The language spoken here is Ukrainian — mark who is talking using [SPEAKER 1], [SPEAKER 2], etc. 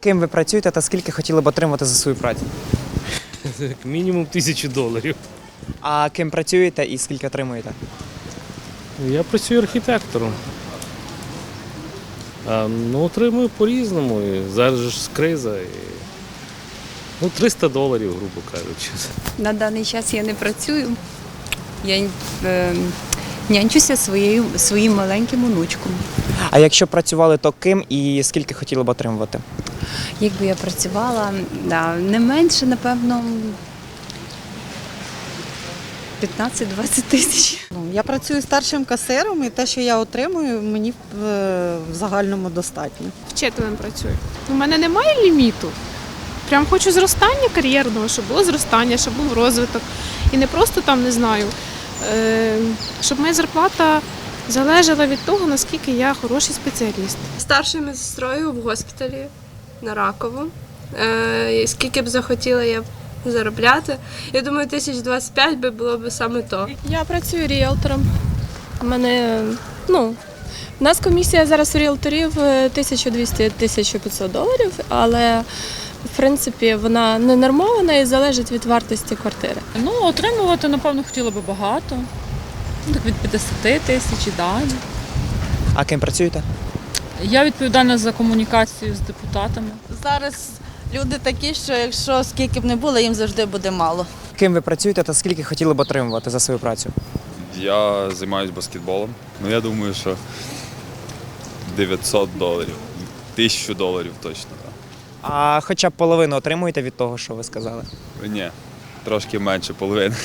[SPEAKER 1] Ким ви працюєте та скільки хотіли б отримати за свою працю?
[SPEAKER 2] Як мінімум тисячу доларів.
[SPEAKER 1] А ким працюєте і скільки отримуєте?
[SPEAKER 2] Я працюю архітектором. А, ну, отримую по-різному. І зараз ж криза. І... Ну, 300 доларів, грубо кажучи.
[SPEAKER 3] На даний час я не працюю. Я е, нянчуся своєю, своїм маленьким онучком.
[SPEAKER 1] А якщо працювали, то ким і скільки хотіли б отримувати?
[SPEAKER 3] Якби я працювала, да, не менше, напевно, 15-20 тисяч.
[SPEAKER 4] Ну, Я працюю старшим касиром, і те, що я отримую, мені в, в загальному достатньо.
[SPEAKER 5] вчителем працюю. У мене немає ліміту. Прям хочу зростання кар'єрного, щоб було зростання, щоб був розвиток. І не просто там не знаю, е, щоб моя зарплата залежала від того, наскільки я хороший спеціаліст.
[SPEAKER 6] старшою медсестрою в госпіталі на Ракову. Е, скільки б захотіла я заробляти. Я думаю, 1025 би було б саме то.
[SPEAKER 7] Я працюю ріелтором. У мене, ну, у нас комісія зараз у ріелторів е, 1200-1500 доларів, але в принципі вона не нормована і залежить від вартості квартири.
[SPEAKER 8] Ну, отримувати, напевно, хотіла би багато. Ну, Так від 50 тисяч і далі.
[SPEAKER 1] А ким працюєте?
[SPEAKER 8] Я відповідальна за комунікацію з депутатами.
[SPEAKER 9] Зараз люди такі, що якщо скільки б не було, їм завжди буде мало.
[SPEAKER 1] Ким ви працюєте та скільки хотіли б отримувати за свою працю?
[SPEAKER 10] Я займаюся баскетболом. Ну я думаю, що 900 доларів. 1000 доларів точно. так.
[SPEAKER 1] А хоча б половину отримуєте від того, що ви сказали?
[SPEAKER 10] Ні, трошки менше половини.